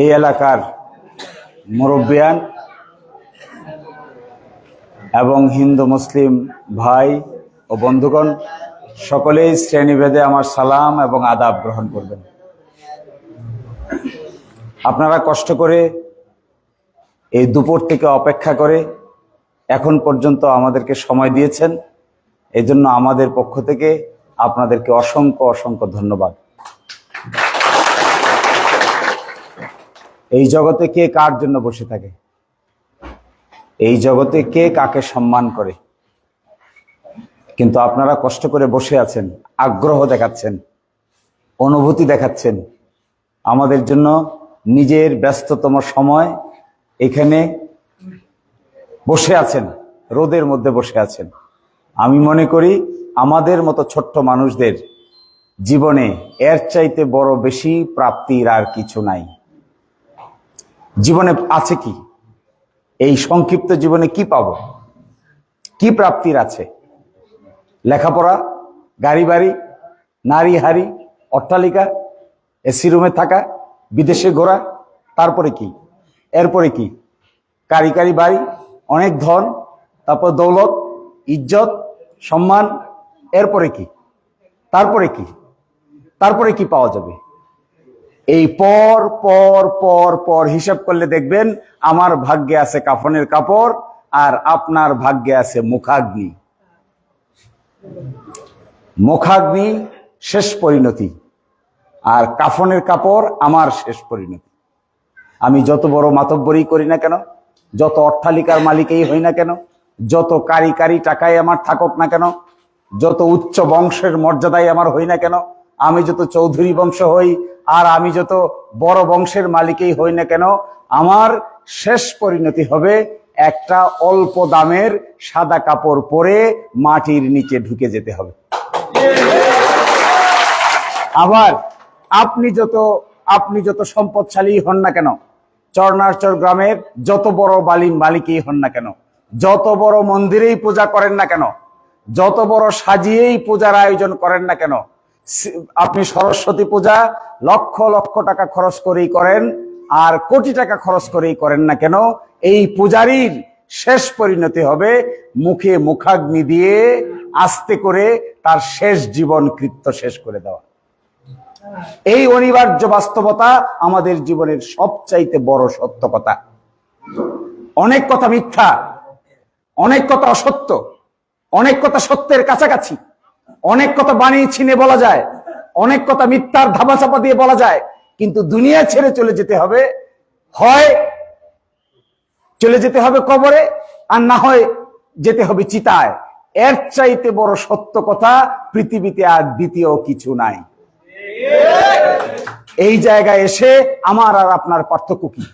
এই এলাকার মুরব্বিয়ান এবং হিন্দু মুসলিম ভাই ও বন্ধুগণ, সকলেই শ্রেণীভেদে আমার সালাম এবং আদাব গ্রহণ করবেন। আপনারা কষ্ট করে এই দুপুর থেকে অপেক্ষা করে এখন পর্যন্ত আমাদেরকে সময় দিয়েছেন। এই জন্য আমাদের পক্ষ থেকে আপনাদেরকে অসংখ্য অসংখ্য ধন্যবাদ। এই জগতে কে কার জন্য বসে থাকে? এই জগতে কে কাকে সম্মান করে? কিন্তু আপনারা কষ্ট করে বসে আছেন, আগ্রহ দেখাচ্ছেন, অনুভূতি দেখাচ্ছেন। আমাদের জন্য নিজের ব্যস্ততম সময় এখানে বসে আছেন, রোদের মধ্যে বসে আছেন। আমি মনে করি আমাদের মতো ছোট্ট মানুষদের জীবনে এর চাইতে বড় বেশি প্রাপ্তির আর কিছু নাই। জীবনে আছে কি? এই সংক্ষিপ্ত জীবনে কি পাব? কি প্রাপ্তির আছে? লেখাপড়া, গাড়ি বাড়ি, নারী হারি অট্টালিকা এসি রুমে থাকা, বিদেশে ঘোরা, তারপরে কি? এরপরে কি? কারি কারি বাড়ি, অনেক ধন, তারপর দৌলত, ইজ্জত, সম্মান, এরপরে কি? তারপরে কি? তারপরে কি পাওয়া যাবে? এই পর পর পর পর হিসাব করলে দেখবেন আমার ভাগ্যে আছে কাফনের কাপড় আর আপনার ভাগ্যে আছে মুখাগ্নি। মুখাগ্নি শেষ পরিণতি আর কাফনের কাপড় আমার শেষ পরিণতি। আমি যত বড় মাতব্বরই করি না কেন, যত অট্টালিকার মালিকেই হই না কেন, যত কারি কারি টাকায় আমার থাকুক না কেন, যত উচ্চ বংশের মর্যাদায় আমার হই না কেন আমি যত চৌধুরী বংশ হই আর আমি যত বড় বংশের মালিকই হই না কেন, আমার শেষ পরিণতি হবে একটা অল্প দামের সাদা কাপড় পরে মাটির নিচে ঢুকে যেতে হবে। আবার আপনি যত আপনি যত সম্পদশালী হন না কেন চরনারচর গ্রামের যত বড় বালিম মালিকই হন না কেন, যত বড় মন্দিরেই পূজা করেন না কেন, যত বড় সাজিয়েই পূজার আয়োজন করেন না কেন আপনি সরস্বতী পূজা লক্ষ লক্ষ টাকা খরচ করেই করেন, আর কোটি টাকা খরচ করেই করেন না কেন, এই পূজারীর শেষ পরিণতি হবে মুখে মুখাগ্নি দিয়ে আস্তে করে তার শেষ জীবন কৃত্য শেষ করে দেওয়া। এই অনিবার্য বাস্তবতা আমাদের জীবনের সবচাইতে বড় সত্য কথা। অনেক কথা মিথ্যা, অনেক কথা অসত্য, অনেক কথা সত্যের কাছাকাছি। অনেক কথা বানিয়ে ছিনে বলা যায়, অনেক কথা মিথ্যার ধাবা চাপা দিয়ে বলা যায়, কিন্তু দুনিয়া ছেড়ে চলে যেতে হবে, হয় চলে যেতে হবে কবরে, আর না হয় যেতে হবে চিতায়। এর চাইতে বড় সত্য কথা পৃথিবীতে আর দ্বিতীয় কিছু নাই। এই জায়গায় এসে আমার আর আপনার পার্থক্য কি?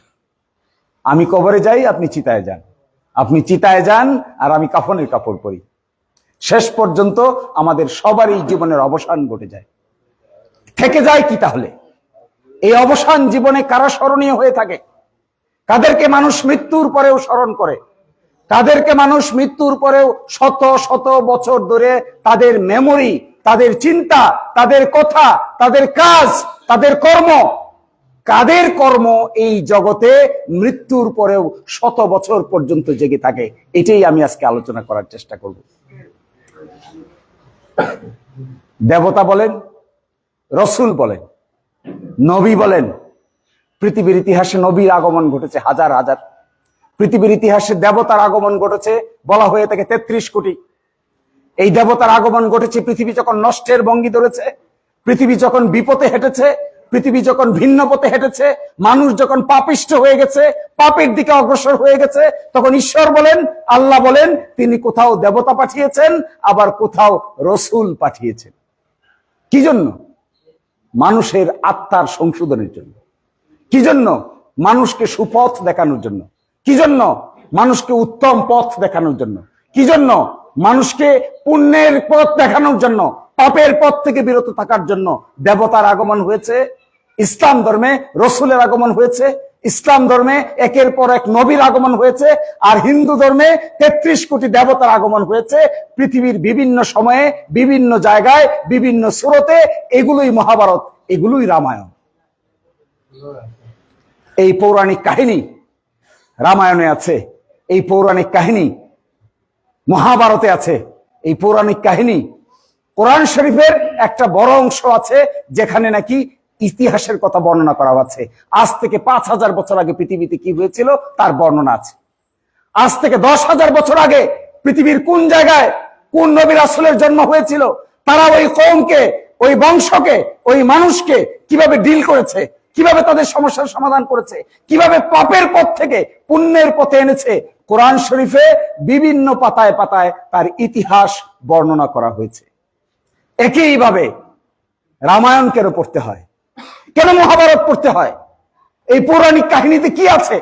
আমি কবরে যাই, আপনি চিতায় যান। আপনি চিতায় যান, আর আমি কাফনের কাপড় পরি। শেষ পর্যন্ত আমাদের সবারই জীবনের অবসান ঘটে যায়। থেকে যায় কি তাহলে? এই অবসান জীবনে কারা স্মরণীয় হয়ে থাকে? কাদেরকে মানুষ মৃত্যুর পরেও স্মরণ করে? তাদেরকে মানুষ মৃত্যুর পরেও শত শত বছর ধরে তাদের মেমোরি তাদের চিন্তা, তাদের কথা, তাদের কাজ, তাদের কর্ম, কাদের কর্ম এই জগতে মৃত্যুর পরেও শত বছর পর্যন্ত জেগে থাকে? এটাই আমি আজকে আলোচনা করার চেষ্টা করব। দেবতা বলেন, রসুল বলেন, নবী বলেন, পৃথিবীর ইতিহাসে নবীর আগমন ঘটেছে হাজার হাজার। পৃথিবীর ইতিহাসে দেবতার আগমন ঘটেছে, বলা হয়ে থাকে তেত্রিশ কোটি। এই দেবতার আগমন ঘটেছে, পৃথিবী যখন নষ্টের ভঙ্গি ধরেছে, পৃথিবী যখন বিপদে হেঁটেছে পৃথিবী যখন ভিন্ন পথে হেঁটেছে, মানুষ যখন পাপিষ্ট হয়ে গেছে, পাপের দিকে অগ্রসর হয়ে গেছে, তখন ঈশ্বর বলেন, আল্লাহ বলেন, তিনি কোথাও দেবতা পাঠিয়েছেন, আবার কোথাও রসুল পাঠিয়েছেন। কি জন্য? মানুষের আত্মার সংশোধনের জন্য। কি জন্য? মানুষকে সুপথ দেখানোর জন্য। কি জন্য? মানুষকে উত্তম পথ দেখানোর জন্য। কি জন্য? মানুষকে পুণ্যের পথ দেখানোর জন্য। পাপের পথ থেকে বিরত থাকার জন্য দেবতার আগমন হয়েছে। ইসলাম ধর্মে রসুলের আগমন হয়েছে, ইসলাম ধর্মে একের পর এক নবীর আগমন হয়েছে, আর হিন্দু ধর্মে তেত্রিশ কোটি দেবতার আগমন হয়েছে। পৃথিবীর বিভিন্ন সময়ে, বিভিন্ন জায়গায়, বিভিন্ন সুরতে এগুলোই মহাভারত, এগুলোই রামায়ণ। এই পৌরাণিক কাহিনী রামায়ণে আছে, এই পৌরাণিক কাহিনী মহাভারতে আছে, এই পৌরাণিক কাহিনী কোরআন শরীফের একটা বড় অংশ আছে, যেখানে নাকি ইতিহাসের কথা বর্ণনা করা আছে আজ থেকে পাঁচ হাজার বছর আগে পৃথিবীতে কি হয়েছিল? তার বর্ণনা আছে। আজ থেকে দশ হাজার বছর আগে পৃথিবীর কোন জায়গায় কোন নবীর আসলের জন্ম হয়েছিল? তারা ওই কৌমকে ওই বংশকে, ওই মানুষকে কীভাবে ডিল করেছে? কীভাবে তাদের সমস্যার সমাধান করেছে? কীভাবে পাপের পথ থেকে পুণ্যের পথে এনেছে? কোরআন শরীফে বিভিন্ন পাতায় পাতায় তার ইতিহাস বর্ণনা করা হয়েছে। একইভাবে রামায়ণ কেন পড়তে হয়। কেন মহাভারত পড়তে হয়? এই পৌরাণিক কাহিনীতে কি আছে?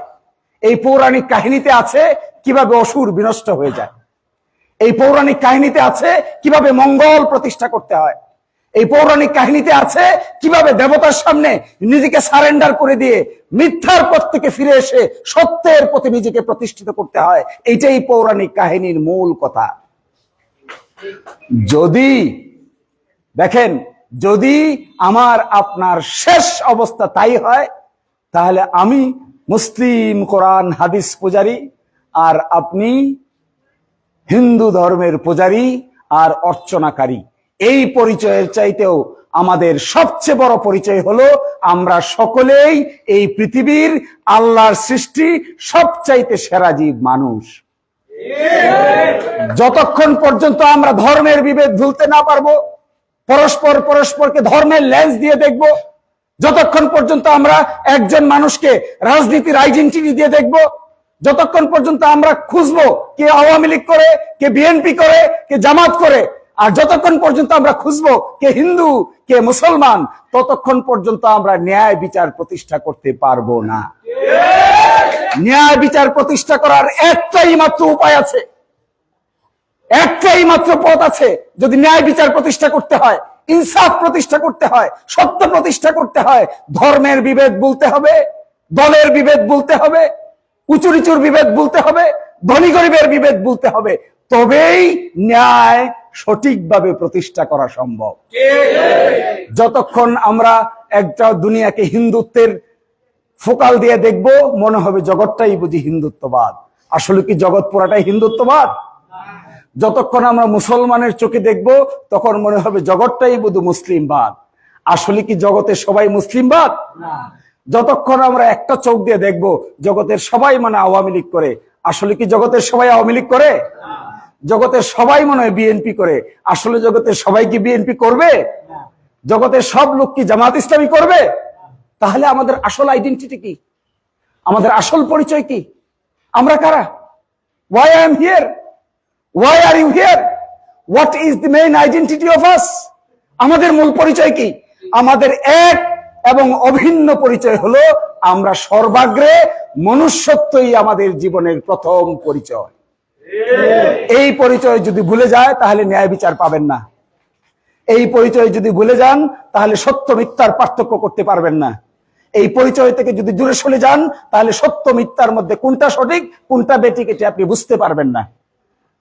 এই পৌরাণিক কাহিনীতে আছে কীভাবে অসুর বিনষ্ট হয়ে যায়। এই পৌরাণিক কাহিনীতে আছে কীভাবে মঙ্গল প্রতিষ্ঠা করতে হয়। এই পৌরাণিক কাহিনীতে আছে কীভাবে দেবতার সামনে নিজেকে সারেন্ডার করে দিয়ে মিথ্যার পথ থেকে ফিরে এসে সত্যের প্রতি নিজেকে প্রতিষ্ঠিত করতে হয়। এইটাই পৌরাণিক কাহিনীর মূল কথা। যদি দেখেন যদি আমার আপনার শেষ অবস্থা তাই হয় তাহলে আমি মুসলিম কোরআন হাদিস পূজারী আর আপনি হিন্দু ধর্মের পূজারী আর অর্চনাকারী। এই পরিচয়ের চাইতেও আমাদের সবচেয়ে বড় পরিচয় হলো আমরা সকলেই এই পৃথিবীর আল্লাহর সৃষ্টি সবচাইতে সেরা জীব মানুষ। যতক্ষণ পর্যন্ত আমরা ধর্মের বিভেদ ভুলতে না পারব পরস্পর পরস্পরকে ধর্মের লেন্স দিয়ে দেখব। যতক্ষণ পর্যন্ত আমরা একজন মানুষকে রাজনীতির আইডেন্টিটি দিয়ে দেখব, যতক্ষণ পর্যন্ত আমরা খুঁজবো কে আওয়ামী লীগ করে, কে বিএনপি করে, কে জামাত করে, আর যতক্ষণ পর্যন্ত আমরা খুঁজবো কে হিন্দু, কে মুসলমান, ততক্ষণ পর্যন্ত আমরা ন্যায় বিচার প্রতিষ্ঠা করতে পারব না। ন্যায় বিচার প্রতিষ্ঠা করার একটাই মাত্র উপায় আছে। একটাই মাত্র পথ আছে যদি ন্যায় বিচার প্রতিষ্ঠা করতে হয়, ইনসাফ প্রতিষ্ঠা করতে হয়, সত্য প্রতিষ্ঠা করতে হয়, ধর্মের বিভেদ বলতে হবে, দলের বিভেদ বলতে হবে, উঁচু নিচুর বিভেদ বলতে হবে, ধনী গরিবের বিভেদ বলতে হবে, তবেই ন্যায় সঠিকভাবে প্রতিষ্ঠা করা সম্ভব। যতক্ষণ আমরা একটা দুনিয়াকে হিন্দুত্বের ফোকাল দিয়ে দেখব, মনে হবে জগৎটাই বুঝি হিন্দুত্ববাদ। আসলে কি জগৎ পুরাটাই হিন্দুত্ববাদ? যতক্ষণ আমরা মুসলমানের চোখে দেখব তখন মনে হবে জগৎটাই বুধু মুসলিমবাদ আসলে কি জগতের সবাই মুসলিমবাদ যতক্ষণ আমরা একটা চোখ দিয়ে দেখব জগতের সবাই মানে আওয়ামী লীগ করে। আসলে কি জগতের সবাই আওয়ামী লীগ করে? জগতের সবাই মনে হয় বিএনপি করে। আসলে জগতের সবাই কি বিএনপি করবে? জগতের সব লোক কি জামাত ইসলামী করবে? তাহলে আমাদের আসল আইডেন্টিটি কি? আমাদের আসল পরিচয় কি? আমরা কারা? Why I am here why are you here what is the main identity of us আমাদের মূল পরিচয় কি? আমাদের এক এবং অভিন্ন পরিচয় হলো আমরা সর্বাগ্রে মনুষ্যত্বই আমাদের জীবনের প্রথম পরিচয়। এই পরিচয় যদি ভুলে যায়, তাহলে ন্যায় বিচার পাবেন না। এই পরিচয় যদি ভুলে যান, তাহলে সত্য মিথ্যার পার্থক্য করতে পারবেন না। এই পরিচয় থেকে যদি দূরে সরে যান, তাহলে সত্য মিথ্যার মধ্যে কোনটা সঠিক, কোনটা বেঠিক, এটি আপনি বুঝতে পারবেন না।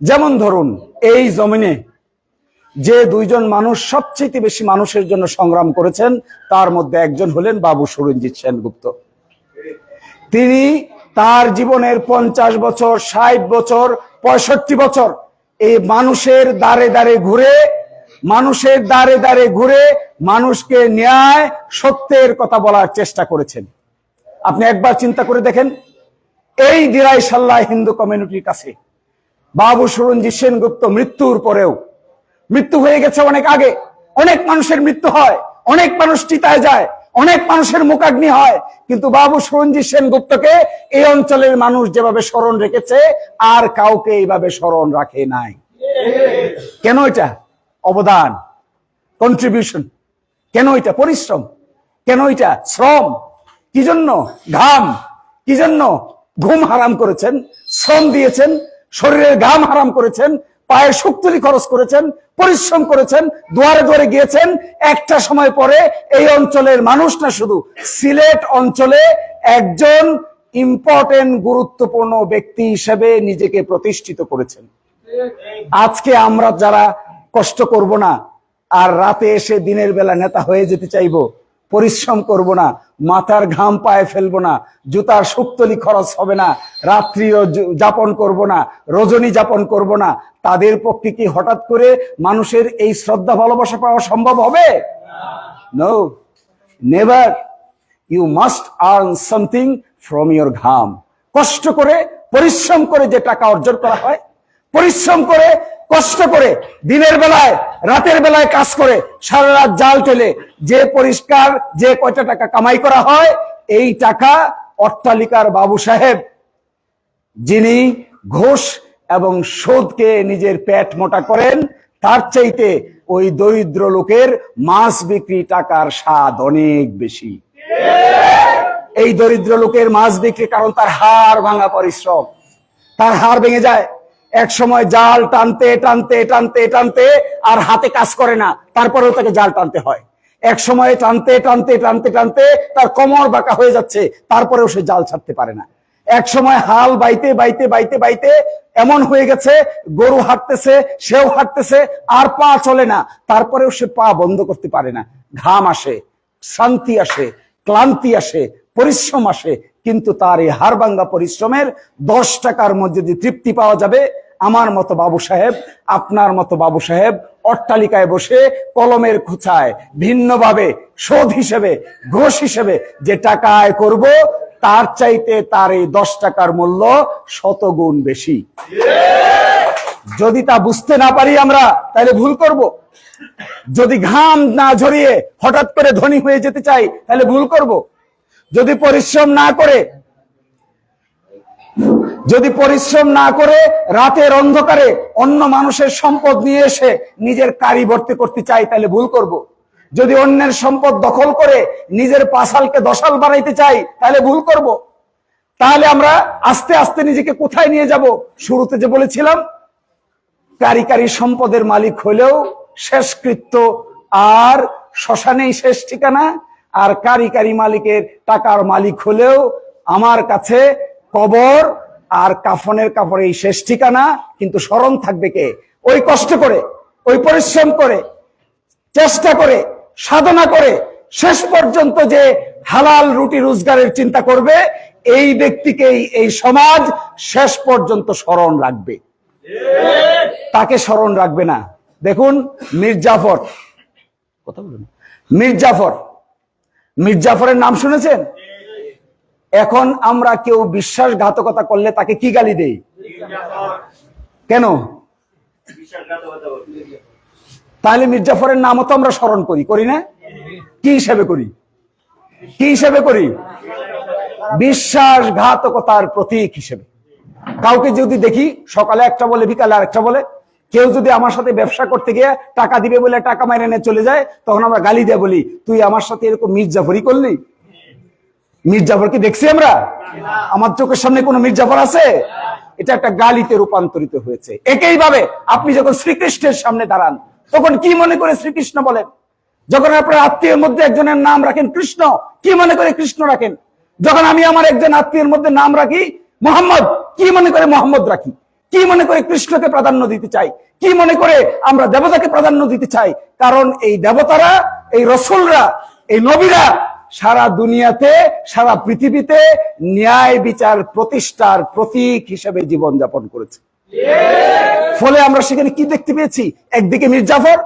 যেমন ধরুন, এই জমিনে যে দুইজন মানুষ সবচেয়ে বেশি মানুষের জন্য সংগ্রাম করেছেন, তার মধ্যে একজন হলেন বাবু সুরঞ্জিত সেনগুপ্ত। তিনি তার জীবনের পঞ্চাশ বছর, ষাট বছর, পঁয়ষট্টি বছর এই মানুষের দ্বারে দ্বারে ঘুরে, মানুষের দ্বারে দ্বারে ঘুরে মানুষকে ন্যায়, সত্যের কথা বলার চেষ্টা করেছেন। আপনি একবার চিন্তা করে দেখেন, এই দিরাই সাল্লাহ হিন্দু কমিউনিটির কাছে বাবু সুরঞ্জিত সেনগুপ্ত মৃত্যুর পরেও, মৃত্যু হয়ে গেছে অনেক আগে। অনেক মানুষের মৃত্যু হয়, অনেক মানুষ চিতায় যায়, অনেক মানুষের মুখাগ্নি হয়, কিন্তু বাবু সুরঞ্জিত সেনগুপ্তকে এই অঞ্চলের মানুষ যেভাবে স্মরণ রেখেছে, আর কাউকে এইভাবে স্মরণ রাখে নাই। কেন এটা? অবদান কন্ট্রিবিউশন কেন এটা? পরিশ্রম। কেন এটা? শ্রম। কি জন্য? ঘাম। কি জন্য? ঘুম হারাম করেছেন, শ্রম দিয়েছেন শরীরের ঘাম হারাম করেছেন, পায়ের শক্তি খরচ করেছেন, পরিশ্রম করেছেন, দুয়ারে দুয়ারে গিয়েছেন, একটা সময় পরে এই অঞ্চলের মানুষ না শুধু, সিলেট অঞ্চলে একজন ইম্পর্টেন্ট গুরুত্বপূর্ণ ব্যক্তি হিসেবে নিজেকে প্রতিষ্ঠিত করেছেন। আজকে আমরা যারা কষ্ট করব না, আর রাতে এসে দিনের বেলা নেতা হয়ে যেতে চাইব, পরিশ্রম করব না মাথার ঘাম পায়ে ফেলব না, জুতার সুক্তলি খরচ হবে না, রাত্রিও যাপন করব না, রজনী যাপন করব না, তাদের পক্ষে কি হঠাৎ করে মানুষের এই শ্রদ্ধা ভালোবাসা পাওয়া সম্ভব হবে? Never you must earn something from your ঘাম। কষ্ট করে, পরিশ্রম করে যে টাকা অর্জন করা হয়, পরিশ্রম করে কষ্ট করে দিনের বেলায়, রাতের বেলায় কাজ করে সারা রাত জাল টেলে যে পরিষ্কার, যে কয়টা টাকা কামাই করা হয়, এই টাকা অট্টালিকার বাবু সাহেব, যিনি ঘোষ এবং সুদকে নিজের পেট মোটা করেন, তার চাইতে ওই দরিদ্র লোকের মাছ বিক্রি টাকার স্বাদ অনেক বেশি। এই দরিদ্র লোকের মাছ বিক্রি কারণ তার হাড় ভাঙা পরিশ্রম। তার হাড় ভেঙে যায়। এক সময় জাল টানতে টানতে টানতে টানতে আর হাতে কাজ করে না, তারপরেও তাকে জাল টানতে হয়। এক সময় টানতে টানতে টানতে টানতে তার কোমর বাঁকা হয়ে যাচ্ছে, তারপরেও সে জাল ছাড়তে পারে না। এক সময় হাল বাইতে বাইতে বাইতে বাইতে এমন হয়ে গেছে, গরু হাঁটতেছে, সেও হাঁটতেছে, আর পা চলে না, তারপরেও সে পা বন্ধ করতে পারে না। ঘাম আসে, শান্তি আসে, ক্লান্তি আসে, পরিশ্রম আসে কিন্তু তার এই হাড়ভাঙ্গা পরিশ্রমের দশ টাকার মধ্যে যদি তৃপ্তি পাওয়া যাবে, আমার মতো বাবু সাহেব, আপনার মতো বাবু সাহেব অট্টালিকায় বসে কলমের খুচায় ভিন্নভাবে শোধ হিসেবে, ঘোষ হিসেবে যে টাকা আয় করব, তার চাইতে তার এই দশ টাকার মূল্য শতগুণ বেশি। যদি তা বুঝতে না পারি আমরা, তাহলে ভুল করব। যদি ঘাম না ঝরিয়ে হঠাৎ করে ধনী হয়ে যেতে চাই, তাহলে ভুল করব। যদি পরিশ্রম না করে, যদি পরিশ্রম না করে রাতের অন্ধকারে অন্য মানুষের সম্পদ নিয়ে এসে নিজের কারি ভর্তি করতে চাই, তাহলে ভুল করব। যদি অন্যের সম্পদ দখল করে নিজের পাশালকে দশাল বানাইতে চাই, তাহলে ভুল করব। তাহলে আমরা আস্তে আস্তে নিজেকে কোথায় নিয়ে যাব শুরুতে যে বলেছিলাম, কারি কারি সম্পদের মালিক হলেও শেষকৃত্য আর শ্মশানেই শেষ ঠিকানা আর কারি কারি মালিকের টাকার মালিক হলেও আমার কাছে কবর আর কাফনের কাপড় এই শেষ ঠিকানা কিন্তু স্মরণ থাকবে কে? ওই কষ্ট করে, ওই পরিশ্রম করে, চেষ্টা করে, সাধনা করে, শেষ পর্যন্ত যে হালাল রুটি রোজগারের চিন্তা করবে, এই ব্যক্তিকেই এই সমাজ শেষ পর্যন্ত স্মরণ রাখবে। তাকে স্মরণ রাখবে না। দেখুন, মির্জাফর, কথা বলুন, মির্জাফর মির্জাফরের নাম শুনেছেন? এখন আমরা কেউ বিশ্বাসঘাতকতা করলে তাকে কি গালি দেই? কেন? তাহলে মির্জাফরের নামও তো আমরা স্মরণ করি করি না? কি হিসাবে করি? কি হিসেবে করি? বিশ্বাসঘাতকতার প্রতীক হিসেবে। কাউকে যদি দেখি সকালে একটা বলে, বিকালে আরেকটা বলে কেউ যদি আমার সাথে ব্যবসা করতে গিয়ে টাকা দিবে বলে টাকা মাইনে নিয়ে চলে যায়, তখন আমরা গালি দিয়ে বলি, তুই আমার সাথে এরকম মির্জাফরি করলি? মির্জাফর কি দেখছি আমরা? আমার চোখের সামনে কোনো মির্জাফর আছে? এটা একটা গালিতে রূপান্তরিত হয়েছে। একই ভাবে আপনি যখন শ্রীকৃষ্ণের সামনে দাঁড়ান, তখন কি মনে করে শ্রীকৃষ্ণ বলেন? যখন আপনার আত্মীয়ের মধ্যে একজনের নাম রাখেন কৃষ্ণ, কি মনে করে কৃষ্ণ রাখেন? যখন আমি আমার একজন আত্মীয়ের মধ্যে নাম রাখি, মোহাম্মদ কি মনে করে মোহাম্মদ রাখি? কি মনে করে কৃষ্ণকে প্রাধান্য দিতে চাই? কি মনে করে আমরা দেবতাকে প্রাধান্য দিতে চাই? কারণ এই দেবতারা, এই রসুলরা, এই নবীরা সারা দুনিয়াতে, সারা পৃথিবীতে ন্যায় বিচার প্রতিষ্ঠার প্রতীক হিসেবে জীবন যাপন করেছে। ফলে আমরা সেখানে কি দেখতে পেয়েছি? একদিকে মির্জাফর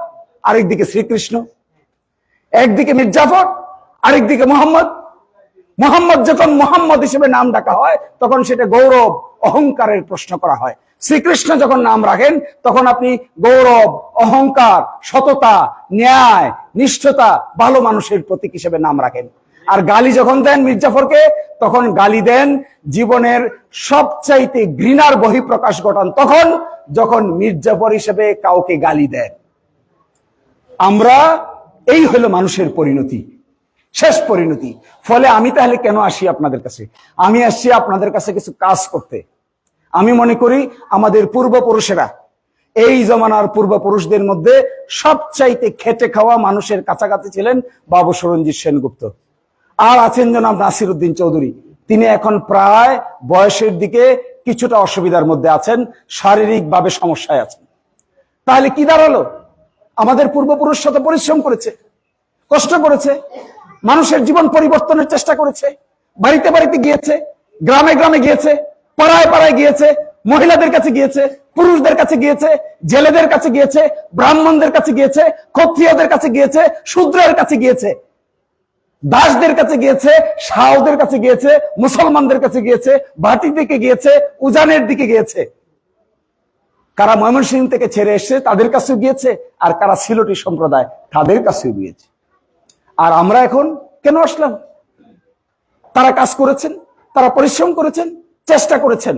আরেকদিকে শ্রীকৃষ্ণ। একদিকে মির্জাফর আরেকদিকে মোহাম্মদ। মোহাম্মদ যখন মোহাম্মদ হিসেবে নাম ডাকা হয়, তখন সেটা গৌরব, অহংকারের প্রশ্ন করা হয়। শ্রীকৃষ্ণ যখন নাম রাখেন, তখন আপনি গৌরব, অহংকার, সততা, ন্যায়, নিষ্ঠতা ভালো মানুষের প্রতীক হিসেবে নাম রাখেন। আর গালি যখন দেন মির্জাফরকে, তখন গালি দেন জীবনের সবচাইতে ঘৃণার বহিঃপ্রকাশ ঘটান তখন যখন মির্জাফর হিসেবে কাউকে গালি দেন। আমরা এই হলো মানুষের পরিণতি, শেষ পরিণতি। ফলে আমি তাহলে কেন আসি আপনাদের কাছে? আমি আসছি আপনাদের কাছে কিছু কাজ করতে। আমি মনে করি আমাদের পূর্বপুরুষেরা এই জমানার পূর্বপুরুষদের মধ্যে সবচাইতে খেটে খাওয়া মানুষের কাছাকাছি ছিলেন বাবু সরঞ্জিৎ সেনগুপ্ত। আর আছেন জনাব নাসির উদ্দিন চৌধুরী। তিনি এখন প্রায় বয়সের দিকে কিছুটা অসুবিধার মধ্যে আছেন, শারীরিকভাবে সমস্যায় আছেন। তাহলে কি দাঁড়াল? আমাদের পূর্বপুরুষ শত পরিশ্রম করেছে, কষ্ট করেছে, মানুষের জীবন পরিবর্তনের চেষ্টা করেছে, বাড়িতে বাড়িতে গিয়েছে, গ্রামে গ্রামে গিয়েছে পাড়ায় পাড়ায় গিয়েছে, মহিলাদের কাছে গিয়েছে, পুরুষদের কাছে গিয়েছে, জেলেদের কাছে গিয়েছে, ব্রাহ্মণদের কাছে গিয়েছে, ক্ষত্রিয়দের কাছে গিয়েছে, শূদ্রের কাছে গিয়েছে, দাসদের কাছে গিয়েছে শাহদের কাছে গিয়েছে, মুসলমানদের কাছে গিয়েছে, ভাটির দিকে গিয়েছে, উজানের দিকে গিয়েছে। কারা ময়মনসিংহ থেকে ছেড়ে এসছে, তাদের কাছেও গিয়েছে, আর কারা সিলটি সম্প্রদায়, তাদের কাছেও গিয়েছে। আর আমরা এখন কেন আসলাম? তারা কাজ করেছেন, তারা পরিশ্রম করেছেন চেষ্টা করেছেন।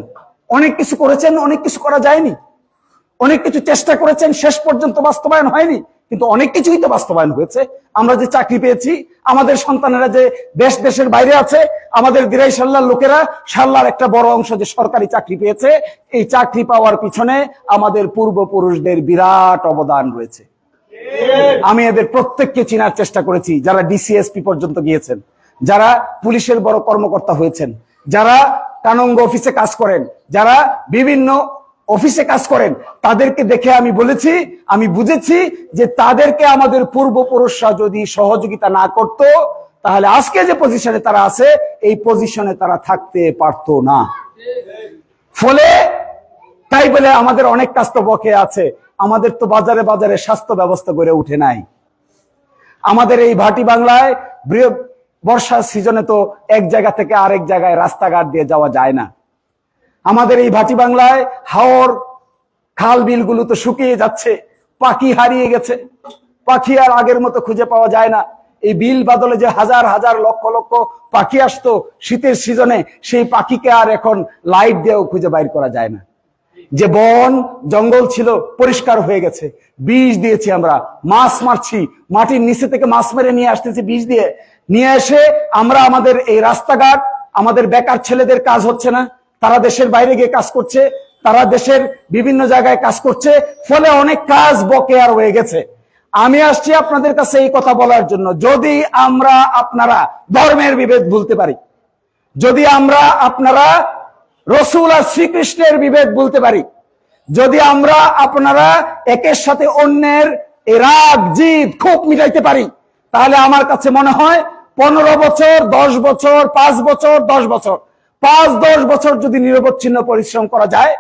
অনেক কিছু করেছেন, অনেক কিছু করা যায়নি। অনেক কিছু চেষ্টা করেছেন, শেষ পর্যন্ত বাস্তবায়ন হয়নি, কিন্তু অনেক কিছুই তো বাস্তবায়ন হয়েছে। আমরা যে চাকরি পেয়েছি, আমাদের সন্তানেরা যে দেশ, দেশের বাইরে আছে, আমাদের দিরাই সাল্লার লোকেরা, সাল্লার একটা বড় অংশ যে সরকারি চাকরি পেয়েছে, এই চাকরি পাওয়ার পিছনে আমাদের পূর্বপুরুষদের বিরাট অবদান রয়েছে। আমি এদের প্রত্যেককে চেনার চেষ্টা করেছি, যারা ডিসিএসপি পর্যন্ত গিয়েছেন, যারা পুলিশের বড় কর্মকর্তা হয়েছেন, যারা কানঙ্গ অফিসে কাজ করেন। যারা বিভিন্ন অফিসে কাজ করেন, তাদেরকে দেখে আমি বলেছি, আমি বুঝেছি যে তাদেরকে আমাদের পূর্বপুরুষরা যদি সহযোগিতা না করত, তাহলে আজকে যে পজিশনে তারা আছে, এই পজিশনে তারা থাকতে পারতো না। ফলে তাই বলে আমাদের অনেক কাজ তো বকে আছে, আমাদের তো বাজারে বাজারে স্বাস্থ্য ব্যবস্থা গড়ে উঠে নাই। আমাদের এই ভাটি বাংলায় বর্ষার সিজনে তো এক জায়গা থেকে আরেক জায়গায় রাস্তাঘাট দিয়ে যাওয়া যায় না। আমাদের এই ভাটি বাংলায় হাওর, খাল বিলগুলো তো শুকিয়ে যাচ্ছে, পাখি হারিয়ে গেছে। পাখি আর আগের মতো খুঁজে পাওয়া যায় না। এই বিল বাদলে যে হাজার হাজার লক্ষ লক্ষ পাখি আসতো শীতের সিজনে, সেই পাখিকে আর এখন লাইট দিয়েও খুঁজে বাইর করা যায় না। যে বন, জঙ্গল ছিল পরিষ্কার হয়ে গেছে। বীজ দিয়েছি আমরা, মাছ মারছি, মাটির নিচে থেকে মাছ মেরে নিয়ে আসতেছি বীজ দিয়ে। নিয়ে এসে আমরা আমাদের এই রাস্তাঘাট, আমাদের বেকার ছেলেদের কাজ হচ্ছে না। তারা দেশের বাইরে গিয়ে কাজ করছে, তারা দেশের বিভিন্ন জায়গায় কাজ করছে, ফলে অনেক কাজ বকেয়ার হয়ে গেছে। আমি আসছি আপনাদের কাছে এই কথা বলার জন্য। যদি আমরা আপনারা ধর্মের বিভেদ ভুলতে পারি, যদি আমরা আপনারা রসুল আর শ্রীকৃষ্ণের বিভেদ বলতে পারি, যদি আমরা আপনারা একের সাথে অন্যের রাগ, জিদ খুব মিটাইতে পারি, তাহলে আমার কাছে মনে হয় পনেরো বছর, দশ বছর, পাঁচ বছর, দশ বছর। পাঁচ, দশ বছর যদি নিরবচ্ছিন্ন পরিশ্রম করা যায়,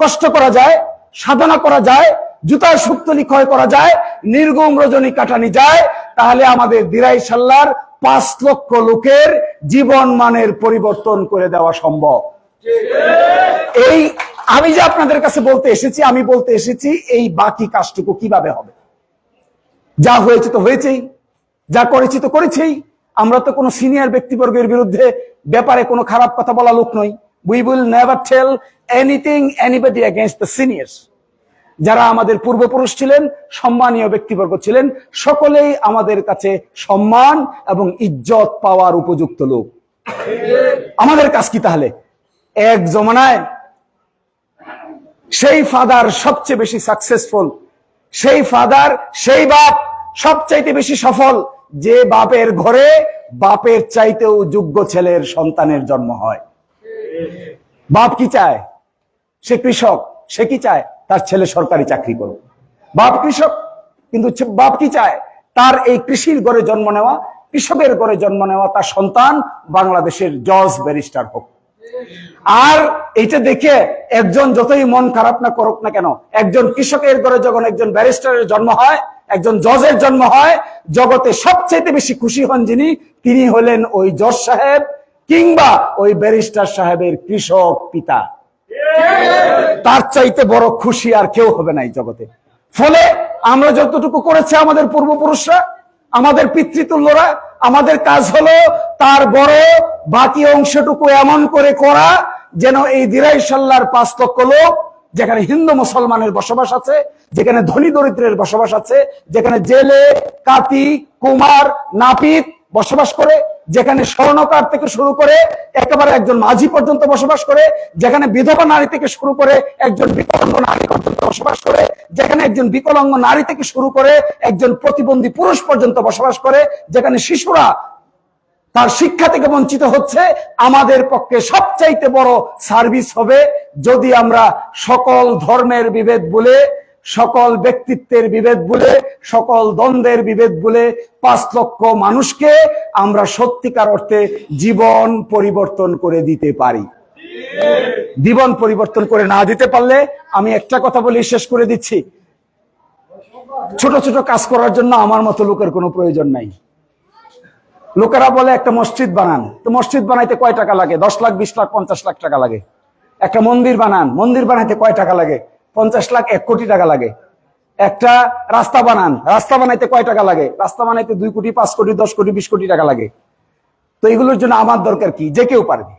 কষ্ট করা যায়, সাধনা করা যায়, জুতার সুক্তলি ক্ষয় করা যায়, নির্গম রজনী কাটানি যায়, তাহলে আমাদের দিরাই সাল্লার পাঁচ লক্ষ লোকের জীবন মানের পরিবর্তন করে দেওয়া সম্ভব। এই আমি যে আপনাদের কাছে বলতে এসেছি, আমি বলতে এসেছি, এই বাকি কাজটুকু কীভাবে হবে? যা হয়েছে তো হয়েছেই, যা করেছি তো করেছেই। আমরা তো কোনো সিনিয়র ব্যক্তিবর্গের বিরুদ্ধে ব্যাপারে কোনো খারাপ কথা বলা লোক নই। We will never tell anything anybody against the seniors যারা আমাদের পূর্বপুরুষ ছিলেন, সম্মানীয় ব্যক্তিবর্গ ছিলেন, সকলেই আমাদের কাছে সম্মান এবং ইজ্জত পাওয়ার উপযুক্ত লোক। আমাদের কাজ কি তাহলে? এক জমানায় সেই ফাদার সবচেয়ে বেশি সাকসেসফুল সেই ফাদার সেই বাপ সবচাইতে বেশি সফল যে বাপের ঘরে বাপের চাইতেও যোগ্য ছেলের সন্তানের জন্ম হয়। বাপ কি চায়? সে কৃষক, সে কি চায়? তার ছেলে সরকারি চাকরি করুক। বাপ কৃষক, কিন্তু বাপ কি চায়? তার এই কৃষির ঘরে জন্ম নেওয়া, কৃষকের ঘরে জন্ম নেওয়া তার সন্তান বাংলাদেশের জজ ব্যারিস্টার হোক। আর এটা দেখে একজন যতই মন খারাপ না করুক না কেন, একজন কৃষকের ঘরে যখন একজন ব্যারিস্টারের জন্ম হয়, একজন জজের জন্ম হয়, জগতে সবচেয়ে বেশি খুশি হন যিনি, তিনি হলেন ওই জজ সাহেব কিংবা ওই ব্যারিস্টার সাহেবের কৃষক পিতা। তার চাইতে বড় খুশি আর কেউ হবে না এই জগতে। ফলে আমরা যতটুকু করেছে আমাদের পূর্বপুরুষরা, আমাদের পিতৃতুল্যরা, আমাদের কাজ হলো তার বড় বাকি অংশটুকু এমন করে করা যেন এই দিরাই সাল্লার পাঁচ লক্ষ লোক, যেখানে হিন্দু মুসলমানের বসবাস আছে, যেখানে ধনী দরিদ্রের বসবাস আছে, যেখানে জেলে, কাতি, কুমার, নাপিত বসবাস করে, যেখানে স্বর্ণকার থেকে শুরু করে একেবারে একজন মাঝি পর্যন্ত বসবাস করে, যেখানে বিধবা নারী থেকে শুরু করে একজন বিকলাঙ্গ নারী পর্যন্ত বসবাস করে, যেখানে একজন বিকলাঙ্গ নারী থেকে শুরু করে একজন প্রতিবন্ধী পুরুষ পর্যন্ত বসবাস করে, যেখানে শিশুরা তার শিক্ষা থেকে বঞ্চিত হচ্ছে, আমাদের পক্ষে সবচাইতে বড় সার্ভিস হবে যদি আমরা সকল ধর্মের বিভেদ বলে, সকল ব্যক্তিত্বের বিভেদ বলে, সকল দ্বন্দ্বের বিভেদ বলে পাঁচ লক্ষ মানুষকে আমরা সত্যিকার অর্থে জীবন পরিবর্তন করে দিতে পারি। জীবন পরিবর্তন করে না দিতে পারলে আমি একটা কথা বলি, শেষ করে দিচ্ছি। ছোট ছোট কাজ করার জন্য আমার মতো লোকের কোনো প্রয়োজন নাই। লোকেরা বলে একটা মসজিদ বানান। তো মসজিদ বানাইতে কয় টাকা লাগে? দশ লাখ, বিশ লাখ, পঞ্চাশ লাখ টাকা লাগে। একটা মন্দির বানান। মন্দির বানাইতে কয় টাকা লাগে? পঞ্চাশ লাখ, এক কোটি টাকা লাগে। একটা রাস্তা বানান। রাস্তা বানাইতে কয় টাকা লাগে? রাস্তা বানাইতে দুই কোটি, পাঁচ কোটি, দশ কোটি, বিশ কোটি টাকা লাগে। তো এগুলোর জন্য আমার দরকার কি? যে কেউ পারবে।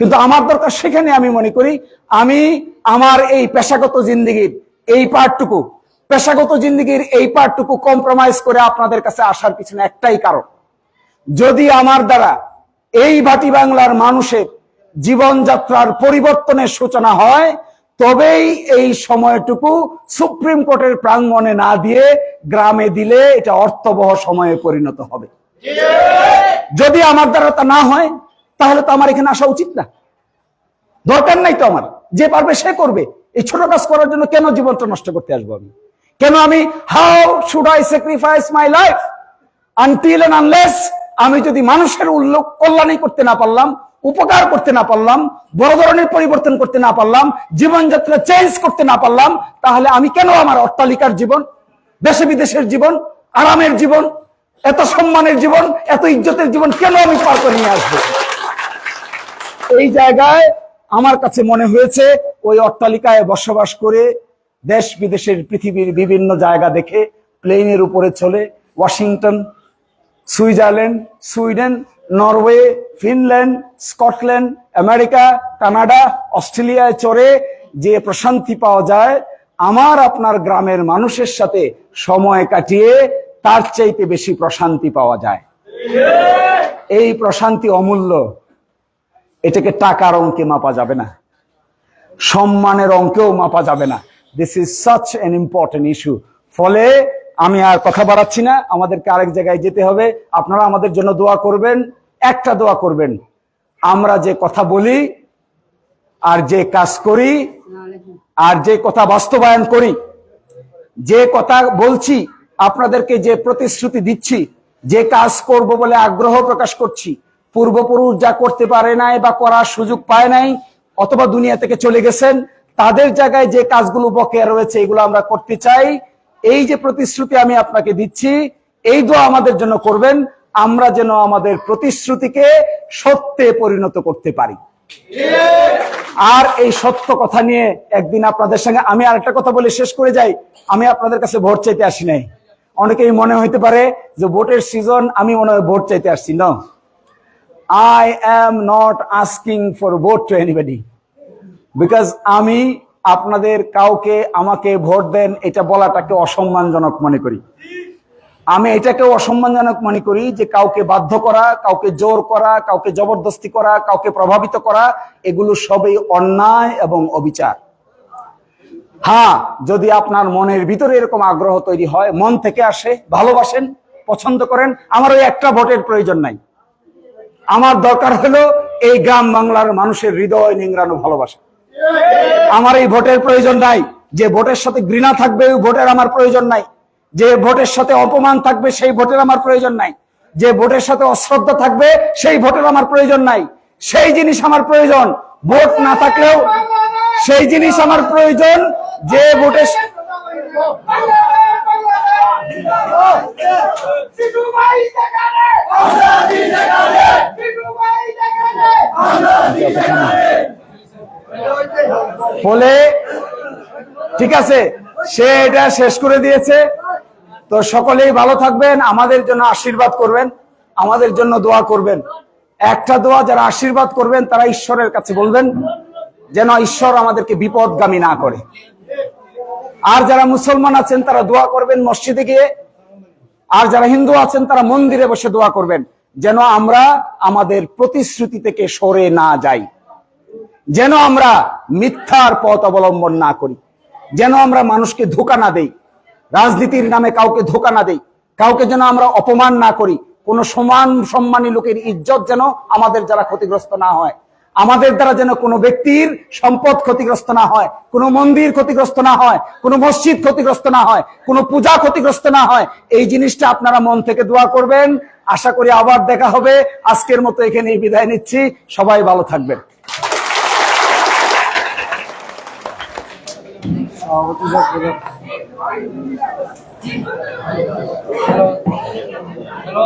কিন্তু আমার দরকার সেখানে আমি মনে করি, আমি আমার এই পেশাগত জিন্দিগির এই পার্টটুকু, পেশাগত জিন্দিগির এই পার্টটুকু কম্প্রোমাইজ করে আপনাদের কাছে আসার পিছনে একটাই কারণ। যদি আমার দ্বারা এই ভাটি বাংলার মানুষের জীবনযাত্রার পরিবর্তনের সূচনা হয়, তবেই এই সময়টুকু সুপ্রিম কোর্টের প্রাঙ্গণে না দিয়ে গ্রামে দিলে এটা অর্থবহ সময়ে পরিণত হবে। যদি আমার দ্বারা তা না হয়, তাহলে তো আমার এখানে আসা উচিত না। দরকার নাই তো আমার। যে পারবে সে করবে। এই ছোট কাজ করার জন্য কেন জীবনটা নষ্ট করতে আসব আমি? কেন আমি how should I sacrifice my life until and unless আমি যদি মানুষের উল্লেখ কল্যাণই করতে না পারলাম, উপকার করতে না পারলাম, বড় ধরনের পরিবর্তন করতে না পারলাম, জীবনযাত্রা চেঞ্জ করতে না পারলাম, তাহলে আমি কেন আমার অট্টালিকার জীবন, দেশে বিদেশের জীবন, আরামের জীবন, এত সম্মানের জীবন, এত ইজ্জতের জীবন কেন আমি পার করে নিয়ে আসব? এই জায়গায় আমার কাছে মনে হয়েছে, ওই অট্টালিকায় বসবাস করে দেশ বিদেশের পৃথিবীর বিভিন্ন জায়গা দেখে প্লেনের উপরে চলে Washington Switzerland, Sweden, Norway, Finland, Scotland, America, Canada, অস্ট্রেলিয়ায় চড়ে যে প্রশান্তি পাওয়া যায়, আমার আপনার গ্রামের মানুষের সাথে সময় কাটিয়ে তার চাইতে বেশি প্রশান্তি পাওয়া যায়। এই প্রশান্তি অমূল্য। এটাকে টাকার অঙ্কে মাপা যাবে না। সম্মানের অঙ্কেও মাপা যাবে না। This is such an important issue ফলে আমি আর কথা বাড়াচ্ছি না, আমাদেরকে আরেক জায়গায় যেতে হবে। আপনারা আমাদের জন্য দোয়া করবেন, একটা দোয়া করবেন। আমরা যে কথা বলি আর যে কাজ করি আর যে কথা বাস্তবায়ন করি, যে কথা বলছি, আপনাদেরকে যে প্রতিশ্রুতি দিচ্ছি, যে কাজ করব বলে আগ্রহ প্রকাশ করছি, পূর্বপুরুষ যা করতে পারে নাই বা করার সুযোগ পায় নাই অথবা দুনিয়া থেকে চলে গেছেন, তাদের জায়গায় যে কাজগুলো বকেয়া রয়েছে, এগুলো আমরা করতে চাই। এই যে প্রতিশ্রুতি আমি আপনাকে দিচ্ছি, এই দোয়া আমাদের জন্য করবেন, আমরা যেন আমাদের প্রতিশ্রুতিকে সত্যে পরিণত করতে পারি। আর এই সত্য কথা নিয়ে একদিন আপনাদের সঙ্গে আমি আরেকটা কথা বলে শেষ করে যাই, আমি আপনাদের কাছে ভোট চাইতে আসি নাই। অনেকেই মনে হইতে পারে যে ভোটের সিজন, আমি মনে হয় ভোট চাইতে আসছি, না? I am not asking for vote to anybody because আমি আপনাদের কাউকে আমাকে ভোট দেন, এটা বলাটাকে অসম্মানজনক মনে করি। আমি এটাকে অসম্মানজনক মনে করি যে কাউকে বাধ্য করা, কাউকে জোর করা, কাউকে জবরদস্তি করা, কাউকে প্রভাবিত করা, এগুলো সবই অন্যায় এবং অবিচার। হ্যাঁ যদি আপনার মনের ভিতরে এরকম আগ্রহ তৈরি হয়, মন থেকে আসে, ভালোবাসেন, পছন্দ করেন, আমার ওই একটা ভোটের প্রয়োজন নাই। আমার দরকার হলো এই গ্রাম বাংলার মানুষের হৃদয় নিংড়ানো ভালোবাসা। আমার এই ভোটের প্রয়োজন নাই। যে ভোটের সাথে ঘৃণা থাকবে, ওই ভোটের আমার প্রয়োজন নাই। যে ভোটের সাথে অপমান থাকবে, সেই ভোটের আমার প্রয়োজন নাই। যে ভোটের সাথে অশ্রদ্ধা থাকবে, সেই ভোটের আমার প্রয়োজন নাই। সেই জিনিস আমার প্রয়োজন। ভোট না থাকলেও সেই জিনিস আমার প্রয়োজন। যে ভোটের ফলে ঠিক আছে, সে এটা শেষ করে দিয়েছে। তো সকলেই ভালো থাকবেন, আমাদের জন্য আশীর্বাদ করবেন, আমাদের জন্য দোয়া করবেন। একটা দোয়া যারা আশীর্বাদ করবেন, তারা ঈশ্বরের কাছে বলবেন, যেন ঈশ্বর আমাদেরকে বিপদগামী না করে। আর যারা মুসলমান আছেন, তারা দোয়া করবেন মসজিদে গিয়ে। আর যারা হিন্দু আছেন, তারা মন্দিরে বসে দোয়া করবেন, যেন আমরা আমাদের প্রতিশ্রুতি থেকে সরে না যাই। যেন আমরা মিথ্যার পথ অবলম্বন না করি, যেন আমরা মানুষকে ধোকা না দেই, রাজনীতির নামে কাউকে ধোকা না দেই, কাউকে যেন আমরা অপমান না করি, কোনো সমান সম্মানী লোকের ইজ্জত যেন আমাদের যারা ক্ষতিগ্রস্ত না হয়, আমাদের দ্বারা যেন কোনো ব্যক্তির সম্পদ ক্ষতিগ্রস্ত না হয়, কোনো মন্দির ক্ষতিগ্রস্ত না হয়, কোনো মসজিদ ক্ষতিগ্রস্ত না হয়, কোনো পূজা ক্ষতিগ্রস্ত না হয়, এই জিনিসটা আপনারা মন থেকে দোয়া করবেন। আশা করি আবার দেখা হবে। আজকের মতো এখানেই বিদায় নিচ্ছি। সবাই ভালো থাকবেন। হ্যালো